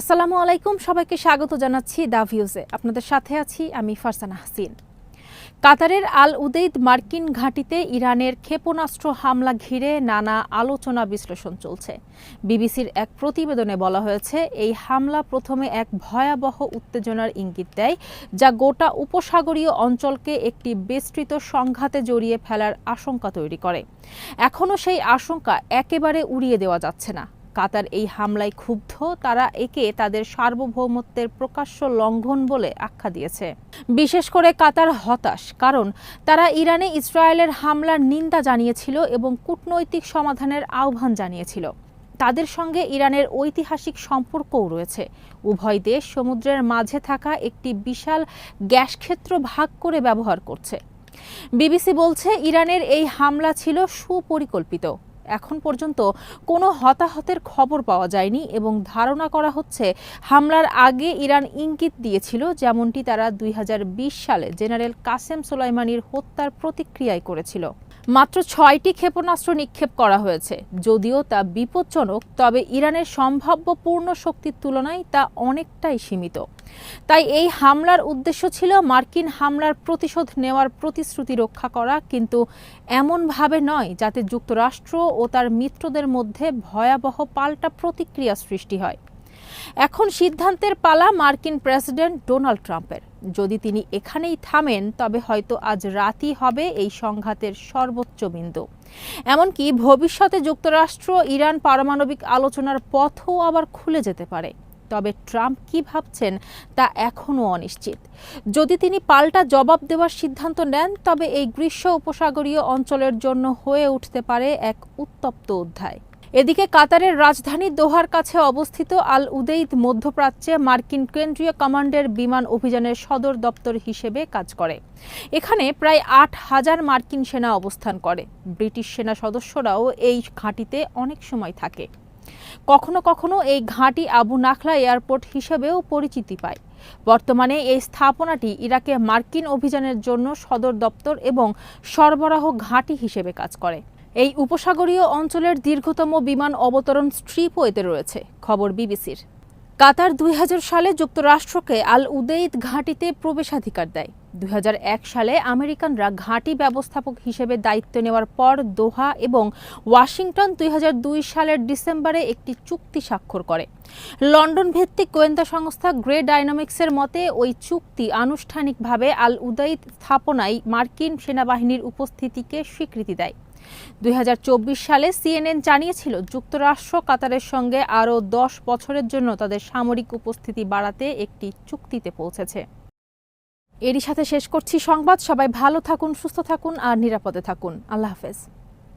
আসসালামু আলাইকুম, সবাইকে স্বাগত জানাচ্ছি দা ভিউজে। আপনাদের সাথে আছি আমি ফারসানা হাসিন। কাতারের আল উদেইদ মার্কিন ঘাঁটিতে ইরানের ক্ষেপণাস্ত্র হামলা ঘিরে নানা আলোচনা বিশ্লেষণ চলছে। বিবিসির এক প্রতিবেদনে বলা হয়েছে, এই হামলা প্রথমে এক ভয়াবহ উত্তেজনার ইঙ্গিত দেয়, যা গোটা উপসাগরীয় অঞ্চলকে একটি বিস্তৃত সংঘাতে জড়িয়ে ফেলার আশঙ্কা তৈরি করে। এখনও সেই আশঙ্কা একেবারে উড়িয়ে দেওয়া যাচ্ছে না। কাতার এই হামলায় ক্ষুব্ধ, তারা একে তাদের সার্বভৌমত্বের প্রকাশ্য লঙ্ঘন বলে আখ্যা দিয়েছে। বিশেষ করে কাতার হতাশ, কারণ তারা ইরানে ইসরায়েলের হামলার নিন্দা জানিয়েছিল এবং কূটনৈতিক সমাধানের আহ্বান জানিয়েছিল। তাদের সঙ্গে ইরানের ঐতিহাসিক সম্পর্কও রয়েছে। উভয় দেশ সমুদ্রের মাঝে থাকা একটি বিশাল গ্যাস ক্ষেত্র ভাগ করে ব্যবহার করছে। বিবিসি বলছে, ইরানের এই হামলা ছিল সুপরিকল্পিত। এখন পর্যন্ত কোনো হতাহতের খবর পাওয়া যায়নি এবং ধারণা করা হচ্ছে হামলার আগে ইরান ইঙ্গিত দিয়েছিল, যেমনটি তারা দুই হাজার বিশ সালে জেনারেল কাসেম সোলাইমানির হত্যার প্রতিক্রিয়ায় করেছিল। মাত্র ছয়টি ক্ষেপণাস্ত্র নিক্ষেপ করা হয়েছে। যদিও তা বিপজ্জনক, তবে ইরানের সম্ভাব্য পূর্ণ শক্তির তুলনায় তা অনেকটাই সীমিত। তাই এই হামলার উদ্দেশ্য ছিল মার্কিন হামলার প্রতিশোধ নেওয়ার প্রতিশ্রুতি রক্ষা করা, কিন্তু এমনভাবে নয় যাতে যুক্তরাষ্ট্র ও তার মিত্রদের মধ্যে ভয়াবহ পাল্টা প্রতিক্রিয়া সৃষ্টি হয়। এখন সিদ্ধান্তের পালা মার্কিন প্রেসিডেন্ট ডোনাল্ড ট্রাম্পের। যদি তিনি এখানেই থামেন, তবে হয়তো আজ রাতই হবে এই সংঘাতের সর্বোচ্চ বিন্দু। এমনকি ভবিষ্যতে যুক্তরাষ্ট্র, ইরান পারমাণবিক আলোচনার পথও আবার খুলে যেতে পারে। তবে ট্রাম্প কি ভাবছেন তা এখনও অনিশ্চিত। যদি তিনি পাল্টা জবাব দেওয়ার সিদ্ধান্ত নেন, তবে এই গ্রীষ্ম উপসাগরীয় অঞ্চলের জন্য হয়ে উঠতে পারে এক উত্তপ্ত অধ্যায়। এদিকে কাতারের রাজধানী দোহার কাছে অবস্থিত আল উদেইদ মধ্যপ্রাচ্যে মার্কিন কেন্দ্রীয় কমান্ডের বিমান অভিযানের সদর দপ্তর হিসেবে কাজ করে। এখানে প্রায় আট হাজার মার্কিন সেনা অবস্থান করে। ব্রিটিশ সেনা সদস্যরাও এই ঘাঁটিতে অনেক সময় থাকে। কখনো কখনো এই ঘাঁটি আবু নাখলা এয়ারপোর্ট হিসেবেও পরিচিতি পায়। বর্তমানে এই স্থাপনাটি ইরাকে মার্কিন অভিযানের জন্য সদর দপ্তর এবং সরবরাহ ঘাঁটি হিসেবে কাজ করে। এই উপসাগরীয় অঞ্চলের দীর্ঘতম বিমান অবতরণ স্ট্রিপ স্ট্রিপওয়েতে রয়েছে, খবর বিবিসির। কাতার দুই হাজার সালে যুক্তরাষ্ট্রকে আল উদেইদ ঘাঁটিতে প্রবেশাধিকার দেয়। দুই হাজার এক সালে আমেরিকানরা ঘাঁটি ব্যবস্থাপক হিসেবে দায়িত্ব নেওয়ার পর দোহা এবং ওয়াশিংটন দুই হাজার দুই সালের ডিসেম্বরে একটি চুক্তি স্বাক্ষর করে। লন্ডন ভিত্তিক গোয়েন্দা সংস্থা গ্রে ডাইনামিক্সের মতে, ওই চুক্তি আনুষ্ঠানিকভাবে আল উদাইদ স্থাপনায় মার্কিন সেনাবাহিনীর উপস্থিতিকে স্বীকৃতি দেয়। দুই হাজার চব্বিশ সালে সিএনএন জানিয়েছিল, যুক্তরাষ্ট্র কাতারের সঙ্গে আরও দশ বছরের জন্য তাদের সামরিক উপস্থিতি বাড়াতে একটি চুক্তিতে পৌঁছেছে। এরই সাথে শেষ করছি সংবাদ। সবাই ভালো থাকুন, সুস্থ থাকুন আর নিরাপদে থাকুন। আল্লাহ হাফেজ।